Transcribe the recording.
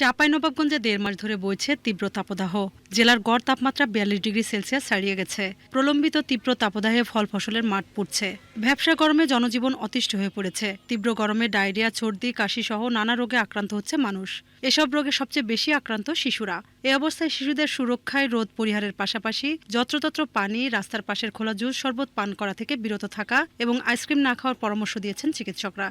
চাঁপাইনবাবগঞ্জে দেড় মাস ধরে বইছে তীব্র তাপদাহ। জেলার গড় তাপমাত্রা বিয়াল্লিশ ডিগ্রি সেলসিয়াস ছাড়িয়ে গেছে। প্রলম্বিত তীব্র তাপদাহে ফল ফসলের মাঠ পুড়ছে। ব্যবসা গরমে জনজীবন অতিষ্ঠ হয়ে পড়েছে। তীব্র গরমে ডায়রিয়া সর্দি কাশি সহ নানা রোগে আক্রান্ত হচ্ছে মানুষ। এসব রোগে সবচেয়ে বেশি আক্রান্ত শিশুরা। এ অবস্থায় শিশুদের সুরক্ষায় রোদ পরিহারের পাশাপাশি যত্রতত্র পানি, রাস্তার পাশের খোলা জুস শরবত পান করা থেকে বিরত থাকা এবং আইসক্রিম না খাওয়ার পরামর্শ দিয়েছেন চিকিৎসকরা।